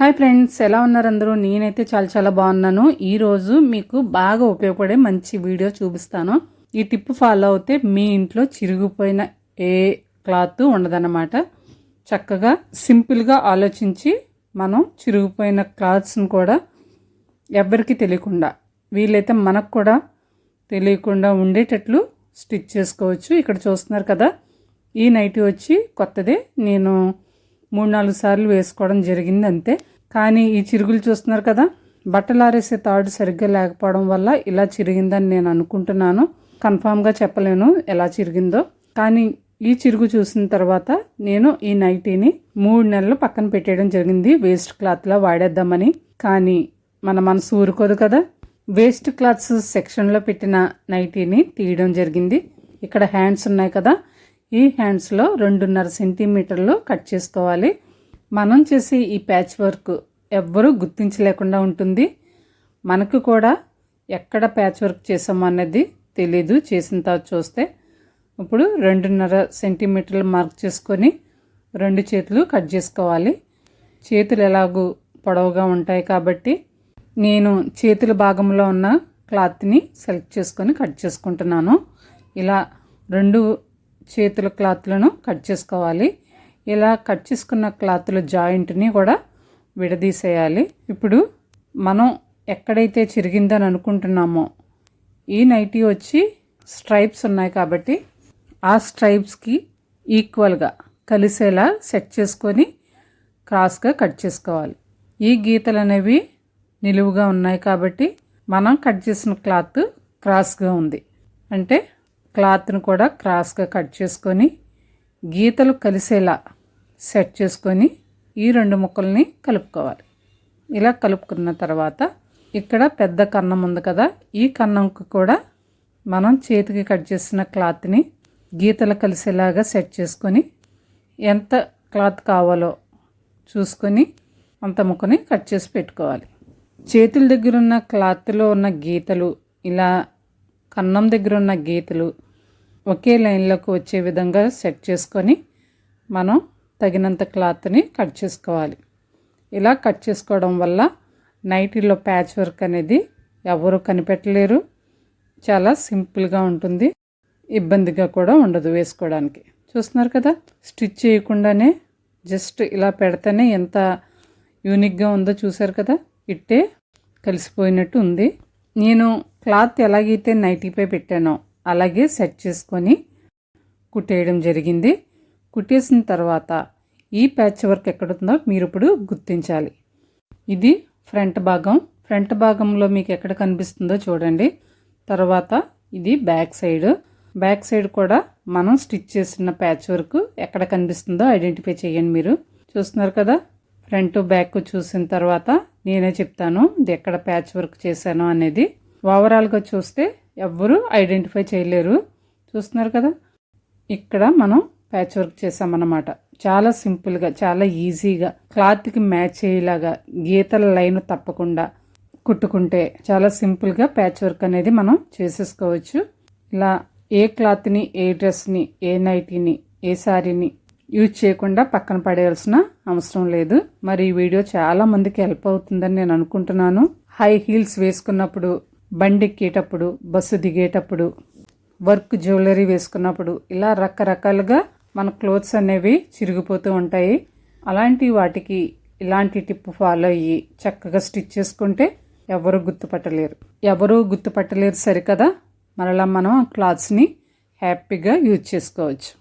Hi friends ఎలా ఉన్నారు అందరూ? నేనైతే చాలా చాలా బాగున్నాను. ఈరోజు మీకు బాగా ఉపయోగపడే మంచి వీడియో చూపిస్తాను. ఈ టిప్ ఫాలో అవుతే మీ ఇంట్లో చిరిగిపోయిన ఏ క్లాత్ ఉండదన్నమాట. చక్కగా సింపుల్గా ఆలోచించి మనం చిరిగిపోయిన క్లాత్స్ని కూడా ఎవరికి తెలియకుండా వీలైతే మనకు కూడా తెలియకుండా ఉండేటట్లు స్టిచ్ చేసుకోవచ్చు. ఇక్కడ చూస్తున్నారు కదా ఈ నైటీ వచ్చి కొత్తదే. నేను మూడు నాలుగు సార్లు వేసుకోవడం జరిగింది అంతే కానీ ఈ చిరుగులు చూస్తున్నారు కదా బట్టలు ఆరేసే తాడు సరిగ్గా లేకపోవడం వల్ల ఇలా చిరిగిందని నేను అనుకుంటున్నాను. కన్ఫామ్గా చెప్పలేను ఎలా చిరిగిందో. కానీ ఈ చిరుగు చూసిన తర్వాత నేను ఈ నైటీని మూడు నెలలు పక్కన పెట్టేయడం జరిగింది. వేస్ట్ క్లాత్లా వాడేద్దామని. కానీ మన మనసు ఊరుకోదు కదా. వేస్ట్ క్లాత్స్ సెక్షన్లో పెట్టిన నైటీని తీయడం జరిగింది. ఇక్కడ హ్యాండ్స్ ఉన్నాయి కదా ఈ హ్యాండ్స్లో రెండున్నర సెంటీమీటర్లు కట్ చేసుకోవాలి. మనం చేసే ఈ ప్యాచ్ వర్క్ ఎవ్వరూ గుర్తించలేకుండా ఉంటుంది. మనకు కూడా ఎక్కడ ప్యాచ్ వర్క్ చేసామో అనేది తెలీదు చేసిన తర్వాత చూస్తే. ఇప్పుడు రెండున్నర సెంటీమీటర్లు మార్క్ చేసుకొని రెండు చేతులు కట్ చేసుకోవాలి. చేతులు ఎలాగూ పొడవుగా ఉంటాయి కాబట్టి నేను చేతుల భాగంలో ఉన్న క్లాత్ని సెలెక్ట్ చేసుకొని కట్ చేసుకుంటున్నాను. ఇలా రెండు చేతుల క్లాత్లను కట్ చేసుకోవాలి. ఇలా కట్ చేసుకున్న క్లాత్ల జాయింట్ని కూడా విడదీసేయాలి. ఇప్పుడు మనం ఎక్కడైతే చిరిగిందని అనుకుంటున్నామో ఈ నైటీ వచ్చి స్ట్రైప్స్ ఉన్నాయి కాబట్టి ఆ స్ట్రైప్స్కి ఈక్వల్గా కలిసేలా సెట్ చేసుకొని క్రాస్గా కట్ చేసుకోవాలి. ఈ గీతలు అనేవి నిలువుగా ఉన్నాయి కాబట్టి మనం కట్ చేసిన క్లాత్ క్రాస్గా ఉంది. అంటే క్లాత్ను కూడా క్రాస్గా కట్ చేసుకొని గీతలు కలిసేలా సెట్ చేసుకొని ఈ రెండు ముక్కల్ని కలుపుకోవాలి. ఇలా కలుపుకున్న తర్వాత ఇక్కడ పెద్ద కన్నం ఉంది కదా ఈ కన్నంకు కూడా మనం చేతికి కట్ చేసిన క్లాత్ని గీతలు కలిసేలాగా సెట్ చేసుకొని ఎంత క్లాత్ కావాలో చూసుకొని అంత ముక్కని కట్ చేసి పెట్టుకోవాలి. చేతుల దగ్గర ఉన్న క్లాత్లో ఉన్న గీతలు ఇలా కన్నం దగ్గర ఉన్న గీతలు ఒకే లైన్లోకి వచ్చే విధంగా సెట్ చేసుకొని మనం తగినంత క్లాత్ని కట్ చేసుకోవాలి. ఇలా కట్ చేసుకోవడం వల్ల నైటీలో ప్యాచ్ వర్క్ అనేది ఎవరు కనిపెట్టలేరు. చాలా సింపుల్గా ఉంటుంది. ఇబ్బందిగా కూడా ఉండదు వేసుకోవడానికి. చూస్తున్నారు కదా? స్టిచ్ చేయకుండానే జస్ట్ ఇలా పెడితేనే ఎంత యూనిక్గా ఉందో చూసారు కదా? ఇట్టే కలిసిపోయినట్టు ఉంది. నేను క్లాత్ ఎలాగైతే నైటీపై పెట్టానో అలాగే సెట్ చేసుకొని కుట్టేయడం జరిగింది. కుట్టేసిన తర్వాత ఈ ప్యాచ్ వర్క్ ఎక్కడుందో మీరు ఇప్పుడు గుర్తించాలి. ఇది ఫ్రంట్ భాగం. ఫ్రంట్ భాగంలో మీకు ఎక్కడ కనిపిస్తుందో చూడండి. తర్వాత ఇది బ్యాక్ సైడ్. బ్యాక్ సైడ్ కూడా మనం స్టిచ్ చేసిన ప్యాచ్ వర్క్ ఎక్కడ కనిపిస్తుందో ఐడెంటిఫై చేయండి మీరు. చూస్తున్నారు కదా? ఫ్రంట్ బ్యాక్ చూసిన తర్వాత నేనే చెప్తాను ఇది ఎక్కడ ప్యాచ్ వర్క్ చేశాను అనేది. ఓవరాల్గా చూస్తే ఎవ్వరూ ఐడెంటిఫై చేయలేరు. చూస్తున్నారు కదా? ఇక్కడ మనం ప్యాచ్ వర్క్ చేసామన్నమాట చాలా సింపుల్గా చాలా ఈజీగా క్లాత్కి మ్యాచ్ అయ్యేలాగా గీతల లైన్ తప్పకుండా కుట్టుకుంటే చాలా సింపుల్గా ప్యాచ్ వర్క్ అనేది మనం చేసేసుకోవచ్చు. ఇలా ఏ క్లాత్ని ఏ డ్రెస్ని ఏ నైటీని ఏ శారీని యూజ్ చేయకుండా పక్కన పడేయాల్సిన అవసరం లేదు. మరి ఈ వీడియో చాలా మందికి హెల్ప్ అవుతుందని నేను అనుకుంటున్నాను. హై హీల్స్ వేసుకున్నప్పుడు బండి ఎక్కేటప్పుడు బస్సు దిగేటప్పుడు వర్క్ జ్యువెలరీ వేసుకున్నప్పుడు ఇలా రకరకాలుగా మన క్లోత్స్ అనేవి చిరిగిపోతూ ఉంటాయి. అలాంటి వాటికి ఇలాంటి టిప్ ఫాలో అయ్యి చక్కగా స్టిచ్ చేసుకుంటే ఎవరు గుర్తుపట్టలేరు. ఎవరు గుర్తుపట్టలేరు సరికదా? మరలా మనం క్లాత్స్ని హ్యాపీగా యూజ్ చేసుకోవచ్చు.